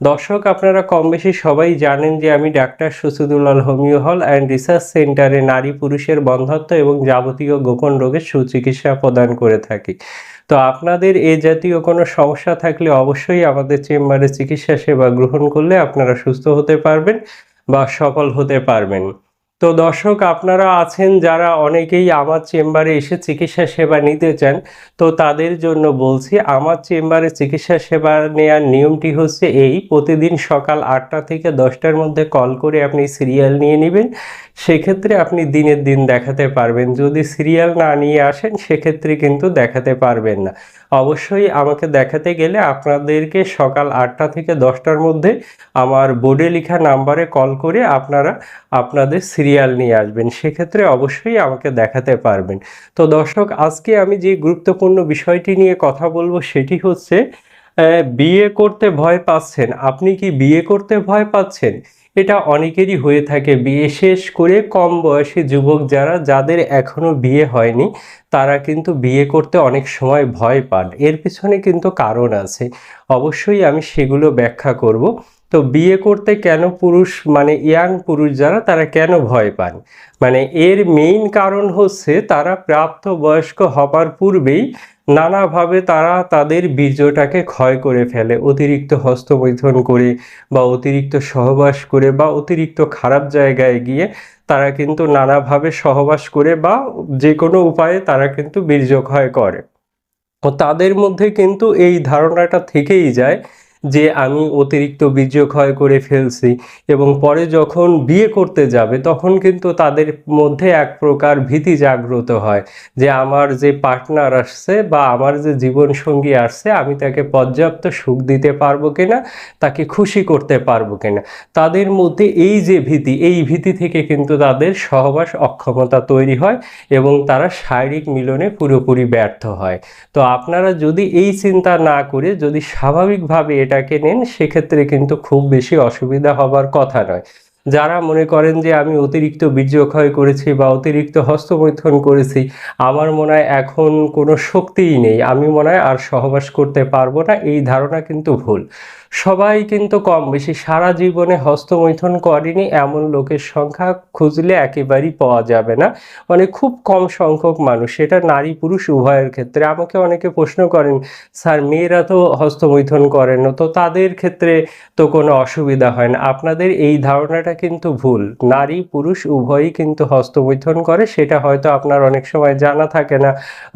দর্শক, আপনারা কম বেশি সবাই জানেন যে আমি ডাক্তার সুসুদুল্লাল হোমিও হল অ্যান্ড রিসার্চ সেন্টারে নারী পুরুষের বন্ধত্ব এবং যাবতীয় গোপন রোগের সুচিকিৎসা প্রদান করে থাকি। তো আপনাদের এ জাতীয় কোনো সমস্যা থাকলে অবশ্যই আমাদের চেম্বারে চিকিৎসা সেবা গ্রহণ করলে আপনারা সুস্থ হতে পারবেন বা সফল হতে পারবেন। তো দর্শক, আপনারা আছেন যারা অনেকেই আমার চেম্বারে এসে চিকিৎসা সেবা নিতে চান, তো তাদের জন্য বলছি আমার চেম্বারে চিকিৎসা সেবা নেওয়ার নিয়মটি হচ্ছে এই, প্রতিদিন সকাল আটটা থেকে দশটার মধ্যে কল করে আপনি সিরিয়াল নিয়ে নেবেন। সেক্ষেত্রে আপনি দিনের দিন দেখাতে পারবেন। যদি সিরিয়াল না নিয়ে আসেন, সেক্ষেত্রে কিন্তু দেখাতে পারবেন না। অবশ্যই আমাকে দেখাতে গেলে আপনাদেরকে সকাল আটটা থেকে দশটার মধ্যে আমার বোর্ডে লেখা নাম্বারে কল করে আপনারা আপনাদের সিরিয়াল নিয়ে আসবেন, সেক্ষেত্রে অবশ্যই আমাকে দেখাতে পারবেন। তো দর্শক, আজকে আমি যে গুরুত্বপূর্ণ বিষয়টি নিয়ে কথা বলব সেটি হচ্ছে বিয়ে করতে ভয় পাচ্ছেন। আপনি কি বিয়ে করতে ভয় পাচ্ছেন? এটা অনেকেরই হয়ে থাকে। বিশেষ করে কম বয়সী যুবক যারা, যাদের এখনও বিয়ে হয়নি, তারা কিন্তু বিয়ে করতে অনেক সময় ভয় পান। এর পিছনে কিন্তু কারণ আছে। অবশ্যই আমি সেগুলো ব্যাখ্যা করব। তো বিয়ে করতে কেন পুরুষ মানে ইয়াং পুরুষ যারা, তারা কেন ভয় পান? মানে এর মেইন কারণ হচ্ছে তারা প্রাপ্ত বয়স্ক হবার পূর্বেই নানাভাবে তারা তাদের বীর্যটাকে ক্ষয় করে ফেলে। অতিরিক্ত হস্তমৈথুন করে বা অতিরিক্ত সহবাস করে বা অতিরিক্ত খারাপ জায়গায় গিয়ে তারা কিন্তু নানাভাবে সহবাস করে বা যে কোনো উপায়ে তারা কিন্তু বীর্য ক্ষয় করে। তাদের মধ্যে কিন্তু এই ধারণাটা থেকেই যায় যে আমি অতিরিক্ত বীর্যক্ষয় করে ফেলছি এবং পরে যখন বিয়ে করতে যাবে, তখন কিন্তু তাদের মধ্যে এক প্রকার ভীতি জাগ্রত হয় যে আমার যে পার্টনার আসছে বা আমার যে জীবনসঙ্গী আসছে, আমি তাকে পর্যাপ্ত সুখ দিতে পারব কিনা, তাকে খুশি করতে পারব কিনা। তাদের মধ্যে এই যে ভীতি, এই ভীতি থেকে কিন্তু তাদের সহবাস অক্ষমতা তৈরি হয় এবং তারা শারীরিক মিলনে পুরোপুরি ব্যর্থ হয়। তো আপনারা যদি এই চিন্তা না করে, যদি স্বাভাবিকভাবে এটাকে নেন, সেক্ষেত্রে কিন্তু খুব বেশি অসুবিধা হবার কথা নয়। যারা মনে করেন যে আমি অতিরিক্ত বীর্যক্ষয় করেছি বা অতিরিক্ত হস্তমৈথন করেছি, আমার মনে হয় এখন কোনো শক্তিই নেই। আমি মনে হয় আর সহবাস করতে পারব না, এই ধারণা কিন্তু ভুল। সবাই কিন্তু কম বেশি সারা জীবনে হস্তমৈথুন করেনি, এমন লোকের সংখ্যা খুঁজলে একেবারেই পাওয়া যাবে না। মানে খুব কম সংখ্যক মানুষ, সেটা নারী পুরুষ উভয়ের ক্ষেত্রে। আমাকে অনেকে প্রশ্ন করেন, স্যার, মেয়েরা তো হস্তমৈথুন করেন তো তাদের ক্ষেত্রে তো কোনো অসুবিধা হয় না। আপনাদের এই ধারণাটা কিন্তু ভুল। নারী পুরুষ উভয়ই কিন্তু হস্তমৈথুন করে, সেটা হয়তো আপনার অনেক সময় জানা থাকে না,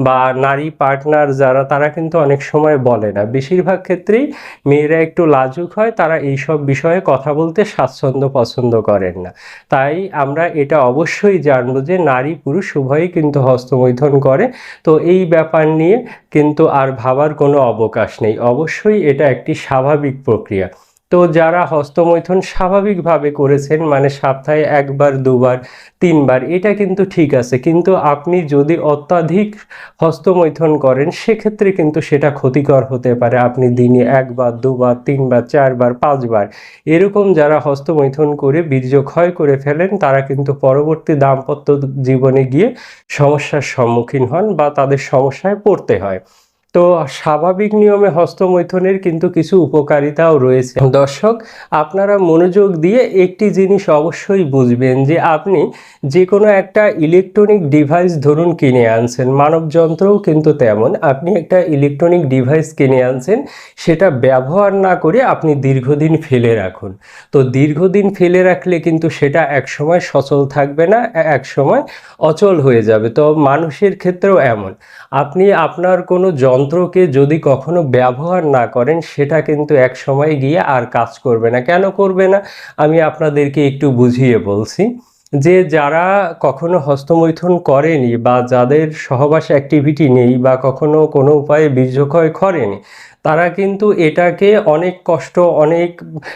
বা নারী পার্টনার যারা, তারা কিন্তু অনেক সময় বলে না। বেশিরভাগ ক্ষেত্রেই মেয়েরা একটু লাজুক হয়, তারা এইসব বিষয়ে কথা বলতে স্বাচ্ছন্দ্য পছন্দ করেন না। তাই আমরা এটা অবশ্যই জানব যে নারী পুরুষ উভয়ই কিন্তু হস্তমৈথুন করে। তো এই ব্যাপার নিয়ে কিন্তু আর ভাবার কোনো অবকাশ নেই। অবশ্যই এটা একটি স্বাভাবিক প্রক্রিয়া। তো যারা হস্তমৈথুন স্বাভাবিকভাবে করেছেন মানে সপ্তাহে একবার, দুবার, তিনবার, এটা কিন্তু ঠিক আছে। কিন্তু আপনি যদি অত্যাধিক হস্তমৈথুন করেন, সেক্ষেত্রে কিন্তু সেটা ক্ষতিকর হতে পারে। আপনি দিনে একবার, দুবার, তিনবার, চারবার, পাঁচবার এরকম যারা হস্তমৈথুন করে বীর্য ক্ষয় করে ফেলেন, তারা কিন্তু পরবর্তী দাম্পত্য জীবনে গিয়ে সমস্যার সম্মুখীন হন বা তাদের সমস্যায় পড়তে হয়। তো স্বাভাবিক নিয়মে হস্তমৈথুনের কিন্তু কিছু উপকারিতাও রয়েছে। দর্শক, আপনারা মনোযোগ দিয়ে একটি জিনিস অবশ্যই বুঝবেন যে আপনি যে কোনো একটা ইলেকট্রনিক ডিভাইস ধরুন কিনে আনছেন মানব যন্ত্রও কিন্তু তেমন। আপনি একটা ইলেকট্রনিক ডিভাইস কিনে আনছেন, সেটা ব্যবহার না করে আপনি দীর্ঘদিন ফেলে রাখুন। তো দীর্ঘদিন ফেলে রাখলে কিন্তু সেটা একসময় সচল থাকবে না এক সময় অচল হয়ে যাবে। তো মানুষের ক্ষেত্রেও এমন। আপনি আপনার কোনো যন্ত্রকে যদি কখনো ব্যবহার না করেন, সেটা কিন্তু এক সময় গিয়ে আর কাজ করবে না। কেন করবে না? আমি আপনাদেরকে একটু বুঝিয়ে বলছি যে, যারা কখনো হস্তমৈথুন করেনি বা যাদের সহবাস অ্যাক্টিভিটি নেই বা কখনো কোনো উপায়ে বীর্যক্ষয় করেনি তারা কিন্তু এটাকে অনেক কষ্ট, অনেক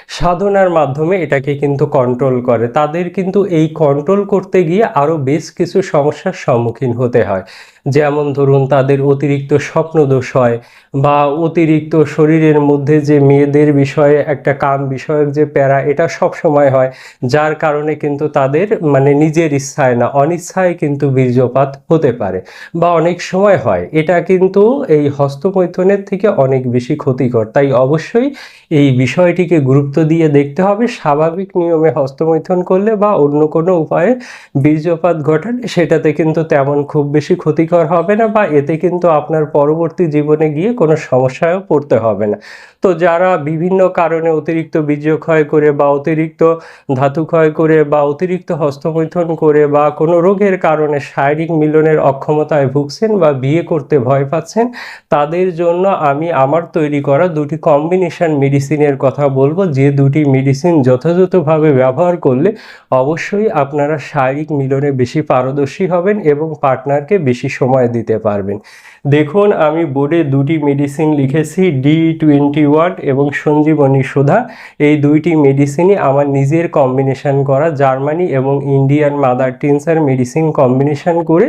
সাধনার মাধ্যমে এটাকে কিন্তু কন্ট্রোল করে। তাদের কিন্তু এই কন্ট্রোল করতে গিয়ে আরও বেশ কিছু সমস্যার সম্মুখীন হতে হয়। যেমন ধরুন, তাদের অতিরিক্ত স্বপ্নদোষ হয় বা অতিরিক্ত শরীরের মধ্যে যে মেয়েদের বিষয়ে, একটা কাম বিষয়ক যে প্যারা, এটা সব সময় হয়। যার কারণে কিন্তু তাদের মানে নিজের ইচ্ছায় না, অনিচ্ছায় কিন্তু বীর্যপাত হতে পারে বা অনেক সময় হয়। এটা কিন্তু এই হস্তমৈথুনের থেকে অনেক বেশি ক্ষতিকর। তাই অবশ্যই এই বিষয়টিকে গুরুত্ব দিয়ে দেখতে হবে, স্বাভাবিক নিয়মে হস্তমৈথন করলে বা অন্য কোনো উপায়ে বীর্যপাত ঘটালে সেটাতে কিন্তু তেমন খুব বেশি ক্ষতিকর হবে না বা এতে কিন্তু আপনার পরবর্তী জীবনে গিয়ে কোনো সমস্যায়ও পড়তে হবে না। তো যারা বিভিন্ন কারণে অতিরিক্ত বীর্য ক্ষয় করে বা অতিরিক্ত ধাতু ক্ষয় করে বা অতিরিক্ত হস্তমৈথন করে বা কোনো রোগের কারণে শারীরিক মিলনের অক্ষমতায় ভুগছেন বা বিয়ে করতে ভয় পাচ্ছেন, তাদের জন্য আমি আমার তৈরি করা, দুটি কম্বিনেশন মেডিসিনের কথা বলব। যে দুটি মেডিসিন যথাযথভাবে ব্যবহার করলে অবশ্যই আপনারা শারীরিক মিলনে বেশি পারদর্শী হবেন এবং পার্টনারকে বেশি সময় দিতে পারবেন। দেখুন, আমি বোর্ডে দুটি মেডিসিন লিখেছি ডি টোয়েন্টি ওয়ান এবং সঞ্জীবনী সুধা। এই দুইটি মেডিসিনই আমার নিজের কম্বিনেশন করা জার্মানি এবং Indian mother tincture medicine combination করে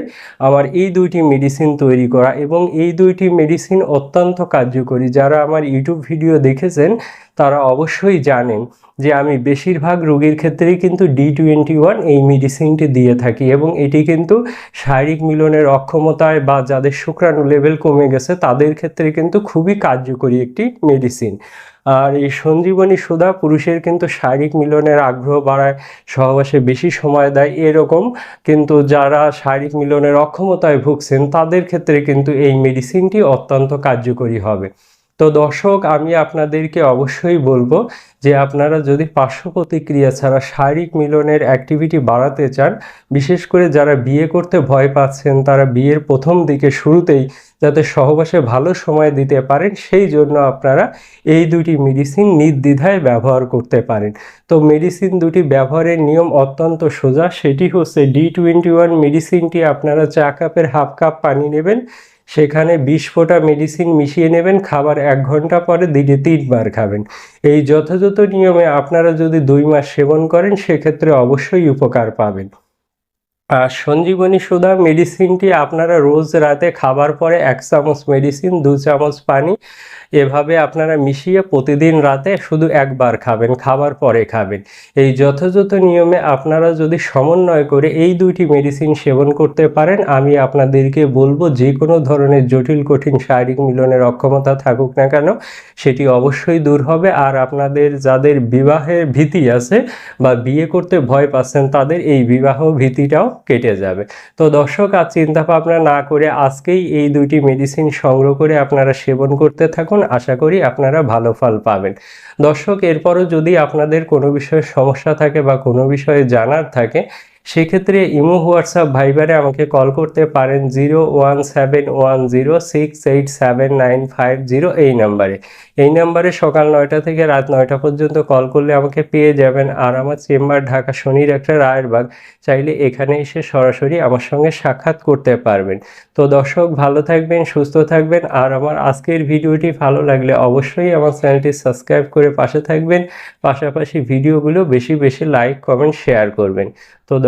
আমার এই দুইটি মেডিসিন তৈরি করা এবং এই দুইটি মেডিসিন অত্যন্ত কার্যকরী। যারা আমার ইউটিউব ভিডিও দেখেছেন, তারা অবশ্যই জানেন যে আমি বেশিরভাগ রোগীর ক্ষেত্রেই কিন্তু ডি টোয়েন্টি ওয়ান এই মেডিসিনটি দিয়ে থাকি এবং এটি কিন্তু শারীরিক মিলনের অক্ষমতায় বা যাদের শুক্রাণু লেভেল কমে গেছে, তাদের ক্ষেত্রে কিন্তু খুবই কার্যকরী একটি মেডিসিন আর এই সঞ্জীবনী সুধা পুরুষের কিন্তু শারীরিক মিলনের আগ্রহ বাড়ায়, সহবাসে বেশি সময় দেয়, এরকম কিন্তু যারা শারীরিক মিলনের অক্ষমতায় ভুগছেন, তাদের ক্ষেত্রে কিন্তু এই মেডিসিনটি অত্যন্ত কার্যকরী হবে। তো দর্শক, আমি আপনাদেরকে অবশ্যই বলব যে আপনারা যদি পার্শ্ব প্রতিক্রিয়া ছাড়া শারীরিক মিলনের অ্যাক্টিভিটি বাড়াতে চান, বিশেষ করে যারা বিয়ে করতে ভয় পাচ্ছেন, তারা বিয়ের প্রথম দিকে শুরুতেই যাতে সহবাসে ভালো সময় দিতে পারেন, সেই জন্য আপনারা এই দুটি মেডিসিন নির্দ্বিধায় ব্যবহার করতে পারেন। তো মেডিসিন দুটি ব্যবহারের নিয়ম অত্যন্ত সোজা, সেটি হচ্ছে ডি টোয়েন্টি ওয়ান মেডিসিনটি আপনারা চা কাপের হাফ কাপ পানি নেবেন সেখানে বিশ ফোঁটা মেডিসিন মিশিয়ে নেবেন, খাবার এক ঘণ্টা পরে দিনে তিনবার খাবেন। এই যথাযথ নিয়মে আপনারা যদি দুই মাস সেবন করেন, সেক্ষেত্রে অবশ্যই উপকার পাবেন। সঞ্জীবনী সুধা মেডিসিনটি আপনারা রোজ রাতে খাবার পরে এক চামচ মেডিসিন দু চামচ পানি এভাবে আপনারা মিশিয়ে প্রতিদিন রাতে শুধু একবার খাবেন, খাবার পরে খাবেন। এই যথাযথ নিয়মে আপনারা যদি সমন্বয় করে এই দুইটি মেডিসিন সেবন করতে পারেন, আমি আপনাদেরকে বলব যে কোনো ধরনের জটিল, কঠিন শারীরিক মিলনের অক্ষমতা থাকুক না কেন, সেটি অবশ্যই দূর হবে। আর আপনাদের যাদের বিবাহের ভীতি আছে বা বিয়ে করতে ভয় পাচ্ছেন, তাদের এই বিবাহ ভীতিটাও কেটে যাবে। তো দর্শক, আর চিন্তা ভাবনা না করে আজকেই এই দুইটি মেডিসিন সংগ্রহ করে আপনারা সেবন করতে থাকুন। আশা করি আপনারা ভালো ফল পাবেন। দর্শক, এরপরও যদি আপনাদের কোনো বিষয়ে সমস্যা থাকে বা কোনো বিষয়ে জানার থাকে সেক্ষেত্রে ইমো, হোয়াটসঅ্যাপ, ভাইবারে আমাকে কল করতে পারেন zero one seven one zero six eight seven nine five zero এই নাম্বারে। এই নাম্বারে সকাল নয়টা থেকে রাত নয়টা পর্যন্ত কল করলে আমাকে পেয়ে যাবেন আর আমার চেম্বার ঢাকা শনির একটা রায়েরবাগ চাইলে এখানে এসে সরাসরি আমার সঙ্গে সাক্ষাৎ করতে পারবেন। তো দর্শক, ভালো থাকবেন, সুস্থ থাকবেন আর আমার আজকের ভিডিওটি ভালো লাগলে অবশ্যই আমার চ্যানেলটি সাবস্ক্রাইব করে পাশে থাকবেন। পাশাপাশি ভিডিওগুলো বেশি বেশি লাইক, কমেন্ট, শেয়ার করবেন। তো